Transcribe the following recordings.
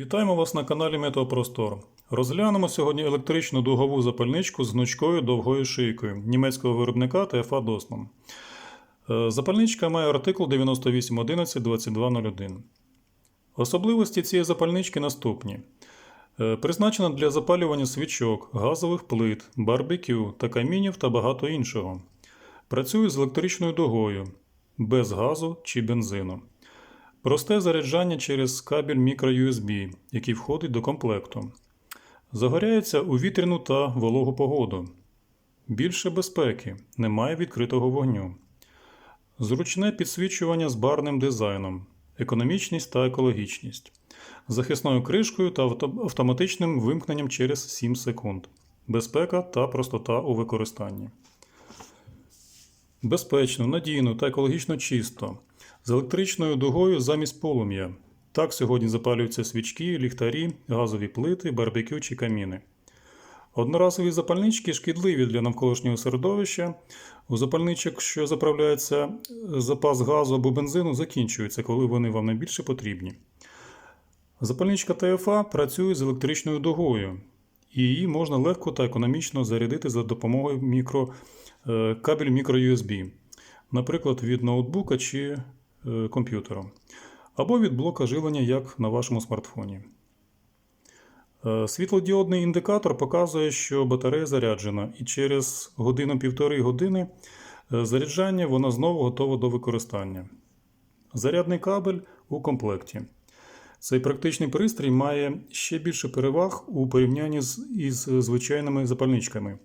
Вітаємо вас на каналі Метеопростор. Розглянемо сьогодні електричну дугову запальничку з гнучкою довгою шийкою німецького виробника TFA Dosman. Е, Запальничка має артикул 9811-2201. Особливості цієї запальнички наступні. Е, Призначена для запалювання свічок, газових плит, барбекю та камінів та багато іншого. Працює з електричною дугою, без газу чи бензину. Просте заряджання через кабель microUSB, який входить до комплекту. Загоряється у вітряну та вологу погоду. Більше безпеки, немає відкритого вогню. Зручне підсвічування з барним дизайном, економічність та екологічність, захисною кришкою та автоматичним вимкненням через 7 секунд. Безпека та простота у використанні. Безпечно, надійно та екологічно чисто. З електричною дугою замість полум'я. Так сьогодні запалюються свічки, ліхтарі, газові плити, барбекю чи каміни. Одноразові запальнички шкідливі для навколишнього середовища. У запальничок, що заправляється запас газу або бензину, закінчується, коли вони вам найбільше потрібні. Запальничка ТФА працює з електричною дугою, і її можна легко та економічно зарядити за допомогою мікро, е, кабель microUSB, наприклад, від ноутбука чи комп'ютера, або від блока живлення, як на вашому смартфоні. Е, Світлодіодний індикатор показує, що батарея заряджена, і через годину-півтори години е, заряджання вона знову готова до використання. Зарядний кабель у комплекті. Цей практичний пристрій має ще більше переваг у порівнянні з із звичайними запальничками,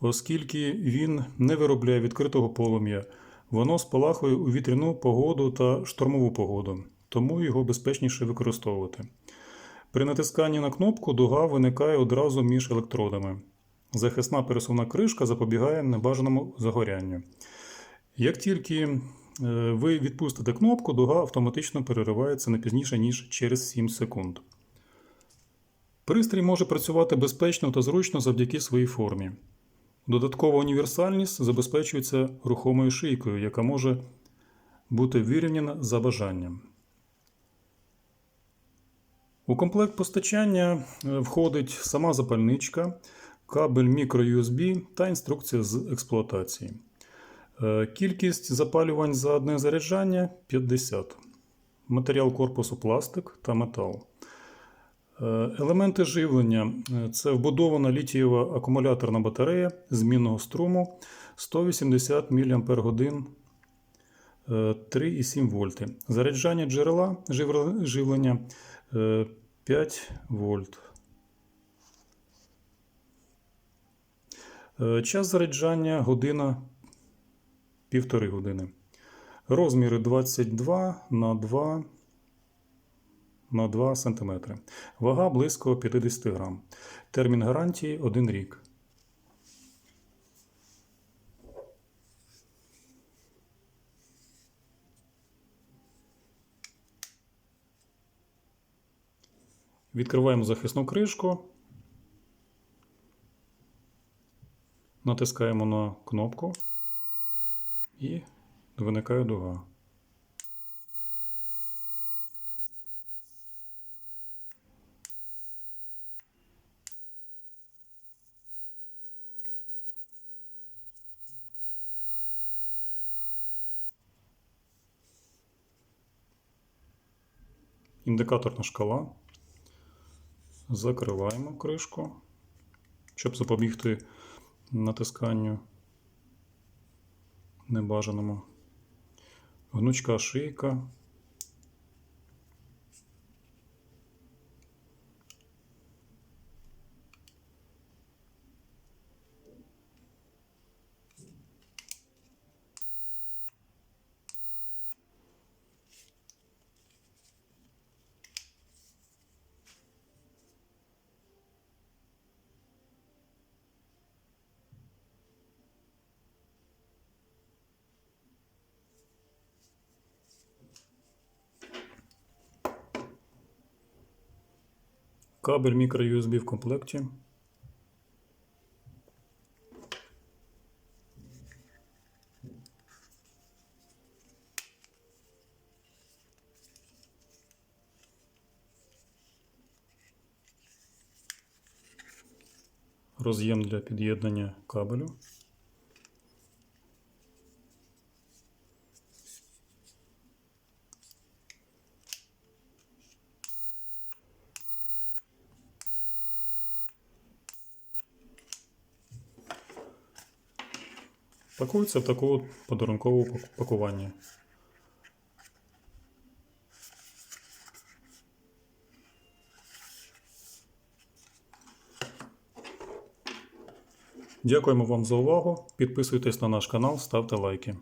оскільки він не виробляє відкритого полум'я, воно спалахує у вітряну погоду та штормову погоду, тому його безпечніше використовувати. При натисканні на кнопку дуга виникає одразу між електродами. Захисна пересувна кришка запобігає небажаному загорянню. Як тільки е, ви відпустите кнопку, дуга автоматично переривається не пізніше, ніж через 7 секунд. Пристрій може працювати безпечно та зручно завдяки своїй формі. Додаткова універсальність забезпечується рухомою шийкою, яка може бути вирівняна за бажанням. У комплект постачання е, входить сама запальничка, кабель microUSB та інструкція з експлуатації. Е, Кількість запалювань за одне заряджання 50. Матеріал корпусу пластик та метал. Е, Елементи живлення е, це вбудована літієва акумуляторна батарея змінного струму 180 мАч 3,7 вольти. Заряджання джерела живлення е, 5 вольт. Е, Час заряджання година півтори години. Розміри 22 на 2 на 2 см. Вага близько 50 грам. Термін гарантії 1 рік. Відкриваємо захисну кришку. Натискаємо на кнопку і виникає дуга. Індикаторна шкала. Закриваємо кришку, щоб запобігти натисканню небажаному. Гнучка шийка. Кабель мікро-USB в комплекті. Роз'єм для під'єднання кабелю. Пакується в таку подарункову пакування. Дякуємо вам за увагу. Підписуйтесь на наш канал, ставте лайки.